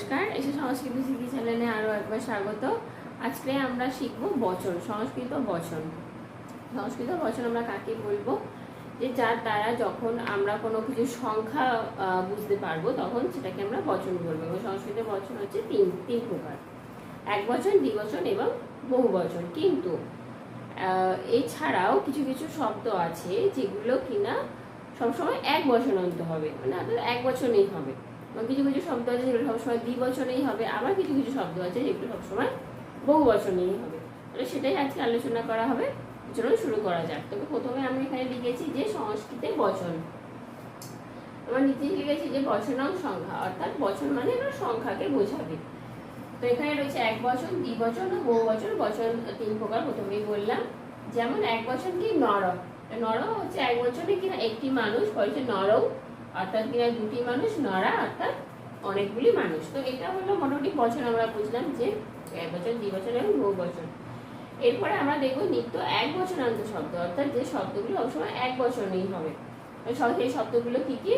নমস্কার, এসে সংস্কৃত শিখি চ্যানেলে আরও একবার স্বাগত। আজকে আমরা শিখব বচন, সংস্কৃত বচন। সংস্কৃত বচন আমরা কাকে বলব? যে যার দ্বারা যখন আমরা কোনো কিছু সংখ্যা বুঝতে পারব, তখন সেটাকে আমরা বচন বলব। এবং সংস্কৃত বচন হচ্ছে তিন তিন প্রকার। এক বচন দ্বিবচন এবং বহু বচন। কিন্তু এছাড়াও কিছু কিছু শব্দ আছে যেগুলো কিনা সবসময় এক বচন আনতে হবে। মানে আপনার এক বচনেই হবে। কিছু কিছু শব্দ আছে যেগুলো সবসময় দ্বিবচনেই হবে, আবার কিছু কিছু শব্দ আছে যেগুলো সবসময় বহু বচনেই হবে। তাহলে সেটাই আজকে আলোচনা করা হবে। চলুন শুরু করা যাক। তবে প্রথমে আমি এখানে লিখেছি যে সংস্কৃতে বচন। আমার নিচে লিখেছি যে বচনং সংখ্যা, অর্থাৎ বচন মানে এটা সংখ্যাকে বোঝাবে। তো এখানে রয়েছে এক বচন, দ্বিবচন ও বহু বচন বচন তিন প্রকার প্রথমেই বললাম। যেমন এক বচন কি নর? নর হচ্ছে এক বচনে কিনা একটি মানুষ হচ্ছে নরও অর্থাৎ কিনা দুটি মানুষ নরা অর্থাৎ অনেকগুলি মানুষ। তো এটা হলো মোটামুটি বচন আমরা বুঝলাম যে এক বচন দ্বিবচন এবং বহু বচন এরপরে আমরা দেখব নিত্য এক বচনান্ত শব্দ, অর্থাৎ যে শব্দগুলো সবসময় এক বচনেই হবে। সেই শব্দগুলো কি কি?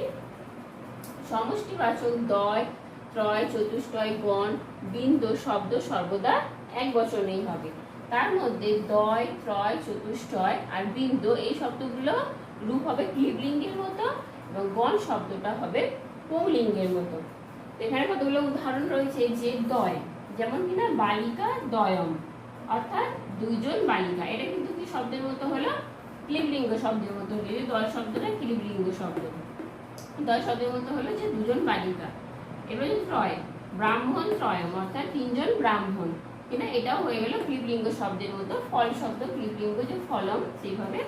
সমষ্টিবাচক দয়, ত্রয়, চতুষ্টয় গণ বিন্দু, শব্দ সর্বদা এক বচনেই হবে। তার মধ্যে দয়, ত্রয়, চতুষ্টয় আর বিন্দু, এই শব্দগুলো রূপ হবে ক্লিবলিঙ্গের মতো। এবং গণ শব্দটা হবে পৌলিঙ্গের মতো। এখানে কতগুলো উদাহরণ রয়েছে? যে দয়, যেমন কিনা বালিকা দয়ম, অর্থাৎ দুইজন বালিকা। এটা কিন্তু কি শব্দের মতো হলো? ক্লিবলিঙ্গ শব্দের মতো হলো। যে দয় শব্দটা ক্লিবলিঙ্গ শব্দ। দয় শব্দের মতো হলো যে দুজন বালিকা। এবার যে ত্রয়, ব্রাহ্মণ ত্রয়ম, অর্থাৎ তিনজন ব্রাহ্মণ। কিনা এটাও হয়ে গেল ক্লিবলিঙ্গ শব্দের মতো। ফল শব্দ, ক্লিবলিঙ্গ যে ফলম, সেইভাবে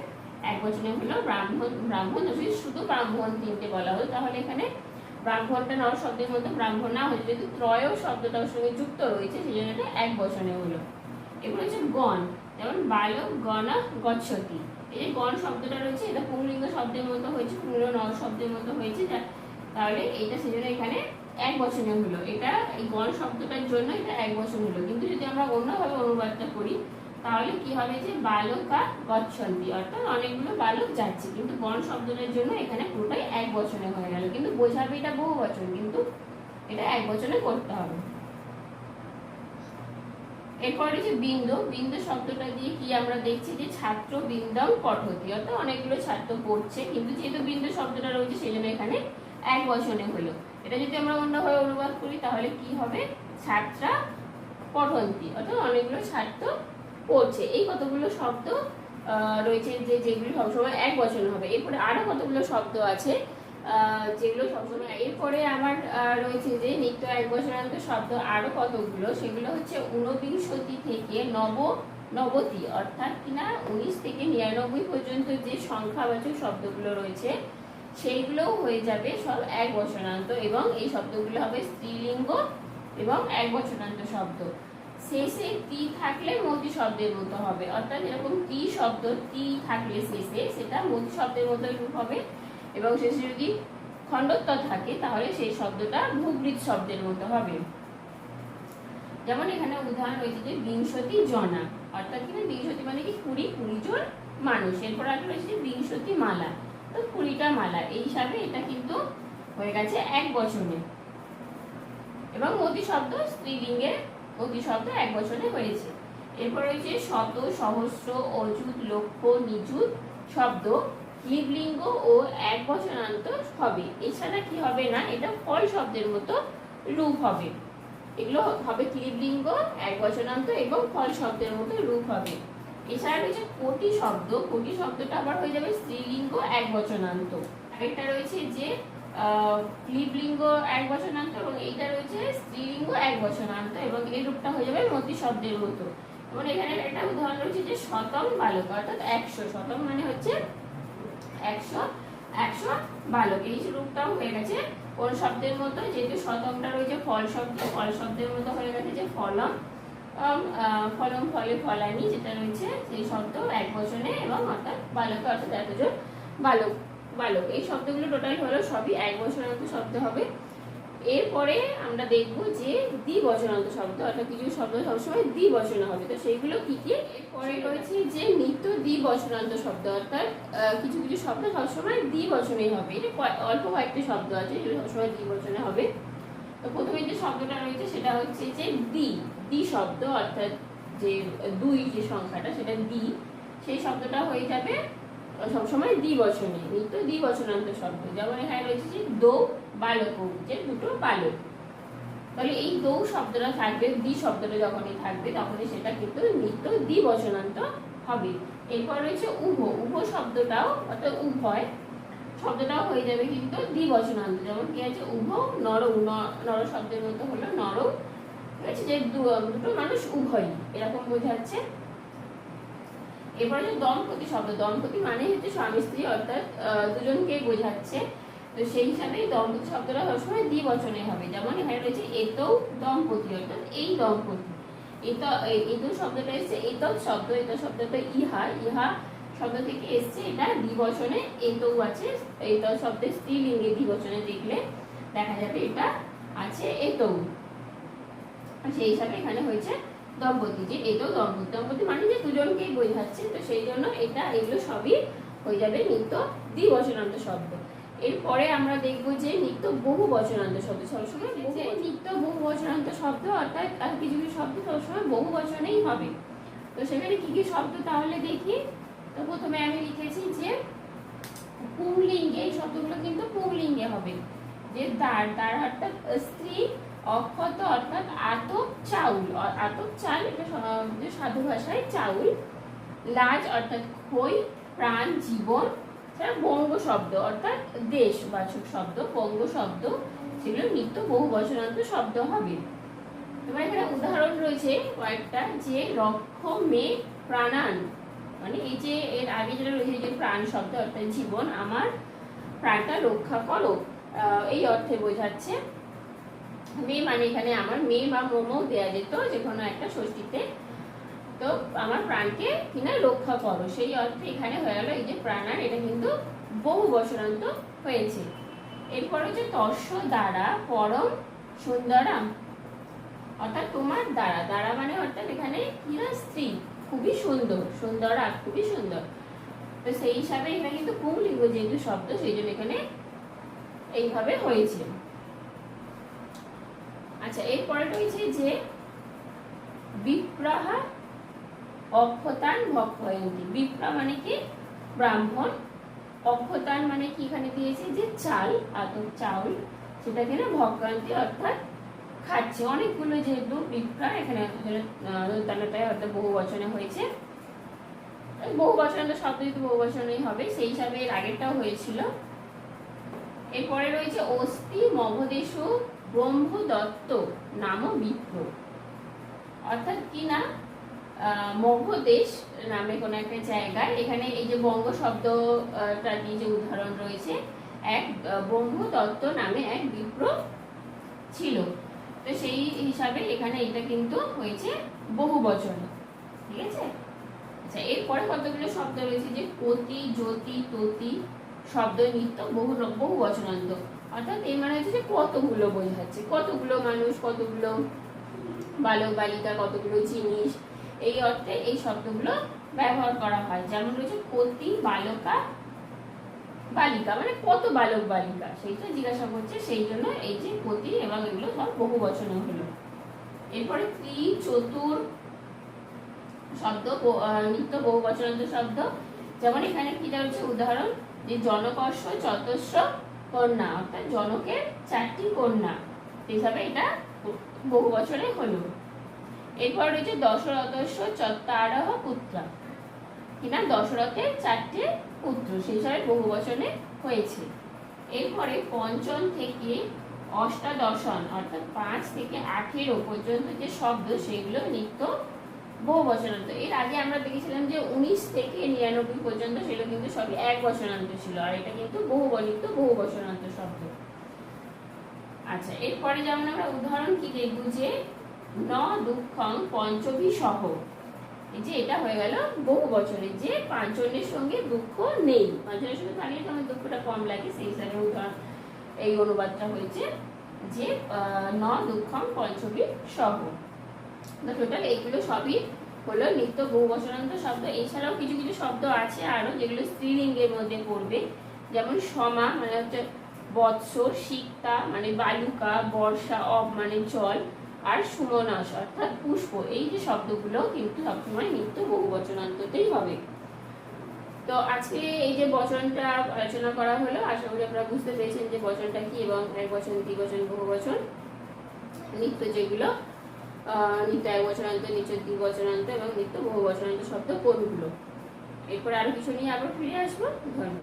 এক বচনে হলো ব্রাহ্মণ ব্রাহ্মণ যদি শুধু ব্রাহ্মণ তিনটে বলা হলো তাহলে এখানে ব্রাহ্মণটা নর শব্দের মধ্যে, ব্রাহ্মণ না হয়েছে যেহেতু ত্রয় শব্দটার সঙ্গে যুক্ত রয়েছে সেই জন্য এটা এক বচনে হলো। এগুলো হচ্ছে গণ, যেমন বালক, গণ, গচ্ছতি। এই যে গণ শব্দটা রয়েছে, এটা পুংলিঙ্গ শব্দের মতো হয়েছে পুংলিঙ্গ নর শব্দের মতো হয়েছে তাহলে এটা সেজন্য এখানে এক বচনে হলো। এটা এই গণ শব্দটার জন্য এটা এক বছর হলো। কিন্তু যদি আমরা অন্যভাবে অনুবাদটা করি তাহলে কি হবে যে বালকা গচ্ছন্তি অর্থাৎ অনেকগুলো বালক যাচ্ছে। কিন্তু গণ শব্দটার জন্য এখানে পুরোটাই এক বছরে হয়ে গেল। কিন্তু বোঝাবে এটা বহু বচন, কিন্তু এটা এক বছরে করতে হবে। এরপরে যে বিন্দু বিন্দু শব্দটা দিয়ে কি আমরা দেখছি যে ছাত্র বিন্দম পঠতি, অর্থাৎ অনেকগুলো ছাত্র পড়ছে, কিন্তু যেহেতু বিন্দু শব্দটা রয়েছে, সেই জন্য এখানে এক বচনে হলো। এটা যদি আমরা অন্যভাবে অনুবাদ করি, তাহলে কি হবে? ছাত্রা পঠন্তি, অর্থাৎ অনেকগুলো ছাত্র পড়ছে। এই কতগুলো শব্দ রয়েছে যে যেগুলো সবসময় এক বচন হবে। এরপরে আরও কতগুলো শব্দ আছে যেগুলো সবসময় এরপরে আমার রয়েছে যে নিত্য এক বচনান্ত শব্দ আরও কতগুলো, সেগুলো হচ্ছে ঊনবিংশতি থেকে নব, নবতি, অর্থাৎ কিনা উনিশ থেকে নিরানব্বই পর্যন্ত যে সংখ্যাবাচক শব্দগুলো রয়েছে, সেইগুলোও হয়ে যাবে সব এক বছরান্ত এবং এই শব্দগুলো হবে স্ত্রীলিঙ্গ এবং এক বছরান্ত শব্দ। শেষে তি থাকলে মতি শব্দের মতো হবে। অর্থাৎ এরকম তি শব্দ তি থাকলে শেষে, সেটা মতি শব্দের মতো রূপ হবে। এবং শেষে যদি খণ্ডত্ব থাকে, তাহলে সেই শব্দটা ভূবৃত শব্দের মতো হবে। যেমন এখানে উদাহরণ রয়েছে যে বিংশতি জনা। অর্থাৎ কিনা বিংশতি মানে কি? কুড়ি কুড়ি জন মানুষ। এরপর আর রয়েছে যে বিংশতি মালা। তো কুড়িটা মালা, এই হিসাবে এটা কিন্তু হয়ে গেছে এক বছরে এবং মতি শব্দ স্ত্রীলিঙ্গের শব্দ এক বছরে হয়েছে। এরপর রয়েছে শত, সহস্র, অযুত, লক্ষ, নিযুত শব্দ লিবলিঙ্গ ও এক বচনান্ত হবে। এছাড়া কি হবে না, এটা ফল শব্দের মতো রূপ হবে। এগুলো হবে ক্লিবলিঙ্গ এক বচনান্ত এবং ফল শব্দের মতো রূপ হবে। এছাড়া রয়েছে কোটি শব্দ। কোটি শব্দটা আবার হয়ে যাবে স্ত্রীলিঙ্গ, এক বচনান্ত আরেকটা রয়েছে যে আহ, ক্লিবলিঙ্গ এক বচনান্ত এবং এইটা রয়েছে স্ত্রীলিঙ্গ এক বচনান্ত এবং এই রূপটা হয়ে যাবে মতি শব্দের মতো। এবং এখানে একটা উদাহরণ রয়েছে যে শতম বালক অর্থাৎ একশো। শতম মানে হচ্ছে একশো একশো বালক। এই রূপটাও হয়ে গেছে কোন শব্দের মতো যেহেতু শতমটা রয়েছে ফল শব্দ ফল শব্দের মতো হয়ে গেছে যে ফলম ফলম ফলে ফলানি যেটা রয়েছে সেই শব্দ এক বচনে এবং অর্থাৎ বালক অর্থাৎ এতজন বালক। বালক এই শব্দগুলো টোটাল হলো সবই এক বচনান্ত শব্দ হবে। এরপরে আমরা দেখব যে দ্বিবচনান্ত শব্দ অর্থাৎ কিছু শব্দ সবসময় দ্বিবচন হবে। তো সেইগুলো কি কি? এরপরে রয়েছে যে নিত্য দ্বিবচনান্ত শব্দ অর্থাৎ কিছু কিছু শব্দ সবসময় দ্বিবচনেই হবে। এটা অল্প কয়েকটি শব্দ আছে যেগুলো সবসময় দ্বিবচনে হবে। তো প্রথমে যে শব্দটা রয়েছে সেটা হচ্ছে যে দ্বি দ্বি শব্দ অর্থাৎ যে দুই যে সংখ্যাটা সেটা দ্বি। সেই শব্দটা হয়ে যাবে সবসময় দ্বি বচনে নিত্য দ্বি বচনান্ত শব্দ। যেমন এখানে রয়েছে যে দো বালক যে দুটো বালক। তাহলে এই দৌ শব্দটা থাকবে, দ্বি শব্দটা যখনই থাকবে, তখনই সেটা কিন্তু নিত্য দ্বি বচনান্ত হবে। এরপর রয়েছে উভ। উভ শব্দটাও অর্থাৎ উভয় শব্দটাও হয়ে যাবে কিন্তু দ্বিবচনান্ত। যেমন কি আছে, উভ নর নর শব্দের মতো হলো নর ঠিক আছে? যে দুটো মানুষ উভয় এরকম বোঝাচ্ছে। এরপরে যে দম্পতি শব্দ। দম্পতি মানে হচ্ছে স্বামী, স্ত্রী অর্থাৎ দুজনকেই বোঝাচ্ছে। তো সেই হিসাবে দম্পতি শব্দটা সবসময় দ্বিবচনে হবে। যেমন এখানে রয়েছে এতও দম্পতি অর্থাৎ এই দম্পতি। এত এত শব্দটা এসছে এত শব্দ এত শব্দটা ইহা। ইহা শব্দ থেকে এসছে, এটা দ্বিবচনে এতও আছে। এত শব্দের স্ত্রীলিঙ্গে দ্বিবচনে দেখলে দেখা যাবে এটা আছে আর সেই হিসাবে এখানে হয়েছে দম্পতি যে এতও দম্পতি। দম্পতি মানে যে দুজনকেই বোঝাচ্ছে তো সেই জন্য এটা এগুলো সবই হয়ে যাবে নিত্য দ্বিবচনান্ত শব্দ। এরপরে আমরা দেখব যে নিত্য বহু বচনান্ত শব্দ। সবসময় নিত্য বহু বচনান্ত শব্দ অর্থাৎ আর কিছু কিছু শব্দ সবসময় বহু বচনেই হবে। তো সেখানে কি কি শব্দ তাহলে দেখি? তো প্রথমে আমি লিখেছি যে পুংলিঙ্গে এই শব্দগুলো কিন্তু পুংলিঙ্গে হবে। যে তার তার অর্থাৎ স্ত্রী অক্ষত অর্থাৎ আতক চাউল। আতক চাল এটা সাধু ভাষায় চাউল। লাজ অর্থাৎ খই প্রাণ, জীবন। বঙ্গ শব্দ, অর্থাৎ দেশ দেশবাচক শব্দ, বঙ্গ শব্দ। সেগুলো নিত্য বহু বচনান্ত শব্দ হবে। এবার এখানে উদাহরণ রয়েছে কয়েকটা যে রক্ষ মে প্রাণান। মানে এই যে এর আগে যেটা রয়েছে যে প্রাণ শব্দ অর্থাৎ জীবন, আমার প্রাণটা রক্ষা করো। এই অর্থে বোঝাচ্ছে মেয়ে মানে এখানে আমার মেয়ে বা মোমো দেয়া যেত যে কোনো একটা ষষ্ঠীতে। তো আমার প্রাণকে কিনা রক্ষা করো। সেই অর্থে এখানে হয়ে গেল, এই যে প্রাণার এটা কিন্তু বহু বছরান্ত হয়েছে। এরপর হচ্ছে তস্য দ্বারা পরম সুন্দরাম, অর্থাৎ তোমার দ্বারা। দ্বারা মানে অর্থাৎ এখানে কিনা স্ত্রী, খুবই সুন্দর, সুন্দরা খুবই সুন্দর। তো সেই হিসাবে এখানে কিন্তু পুংলিঙ্গ যেহেতু শব্দ, সেই জন্য এখানে এইভাবে হয়েছে। আচ্ছা এরপরে রয়েছে যে বিপ্রাহা অক্ষতান ভক্ষয়ন্তী। বিপ্রা মানে কি? ব্রাহ্মণ। অক্ষতান মানে কি এখানে দিয়েছে? যে চাল আতপ চাউল, সেটাকে না ভক্ষয়ন্তী অর্থাৎ খাচ্ছে। অনেকগুলো যেহেতু বিপ্রা এখানে তাহলে অর্থাৎ বহু বচনে হয়েছে। বহু বচনে তো শব্দ যেহেতু বহু বচনেই হবে, সেই হিসাবে এর আগেরটাও হয়েছিল। এরপরে রয়েছে অস্থি মগদেশু ব্রহ্মদত্ত নাম বিপ্র অর্থাৎ কি না? মগধদেশ নামে কোনো একটা জায়গায়। এখানে এই যে বঙ্গ শব্দটা দিয়ে যে উদাহরণ রয়েছে, এক ব্রহ্মদত্ত নামে এক বিপ্র ছিল। তো সেই হিসাবে এখানে এটা কিন্তু হয়েছে বহু বচন। ঠিক আছে? আচ্ছা এরপরে কতগুলো শব্দ রয়েছে? যে পতি জ্যোতি, ততি শব্দ নিত্য, বহু বহু বচনান্ত অর্থাৎ এই মানে হচ্ছে যে কতগুলো বোঝাচ্ছে কতগুলো মানুষ, কতগুলো বালক, বালিকা, কতগুলো জিনিস। এই অর্থে এই শব্দগুলো ব্যবহার করা হয়। যেমন রয়েছে পতি, বালকা, বালিকা মানে কত বালক, বালিকা। সেইটা জিজ্ঞাসা করছে, সেই জন্য এই যে পতি এবং এগুলো সব বহু বচনে হলো। এরপরে ত্রি চতুর শব্দ নিত্য বহু বচনান্ত শব্দ। যেমন এখানে কি হচ্ছে উদাহরণ যে জনকর্ষ চতস্র কন্যা, অর্থাৎ জনকের চারটি কন্যা। হিসাবে এটা বহু বছরে হলো। এরপর রয়েছে দশরথস্য চত্তারহ পুত্র। কিনা দশরথের চারটে পুত্র। সেই হিসাবে বহু বচনে হয়েছে। এরপরে পঞ্চম থেকে অষ্টাদশন, অর্থাৎ পাঁচ থেকে আঠেরো পর্যন্ত যে শব্দ, সেগুলো নিত্য বহু বচনান্ত এর আগে আমরা দেখেছিলাম যে উনিশ থেকে নিরানব্বই পর্যন্ত সেগুলো কিন্তু সবই এক বচনান্ত ছিল, আর এটা কিন্তু বহু নিত্য বহু বচনান্ত শব্দ। আচ্ছা এরপরে যেমন আমরা উদাহরণ কি দেখব যে ন, দুঃখং, পঞ্চভী, সহ। এই যে এটা হয়ে গেল বহু বছরে যে পাঁচজনের সঙ্গে দুঃখ নেই। পাঁচজনের সঙ্গে থাকলে তো আমার দুঃখটা কম লাগে, সেই হিসাবে উদাহরণ এই অনুবাদটা হয়েছে যে ন, দুঃখং, পঞ্চভী, সহ। তো টোটাল এইগুলো সবই হলো নিত্য বহু বচনান্ত শব্দ। এছাড়াও কিছু কিছু শব্দ আছে আরও যেগুলো স্ত্রীলিঙ্গের মধ্যে পড়বে যেমন সমা মানে হচ্ছে বৎসর, সিক্তা মানে বালুকা, বর্ষা, অব মানে জল আর সুমনাস, অর্থাৎ পুষ্প। এই যে শব্দগুলো কিন্তু সবসময় নিত্য বহু বচনান্ততেই হবে। তো আজকে এই যে বচনটা আলোচনা করা হলো, আশা করি আপনারা বুঝতে পেরেছেন যে বচনটা কি এবং এক বচন দ্বিবচন বহু বচন নিত্য যেগুলো নিত্য এক বচনান্ত নিত্য দ্বিবচনান্ত এবং নিত্য বহু বচনান্ত শব্দ কোনগুলো এরপর আরও কিছু নিয়ে আবার ফিরে আসব। ধন্যবাদ।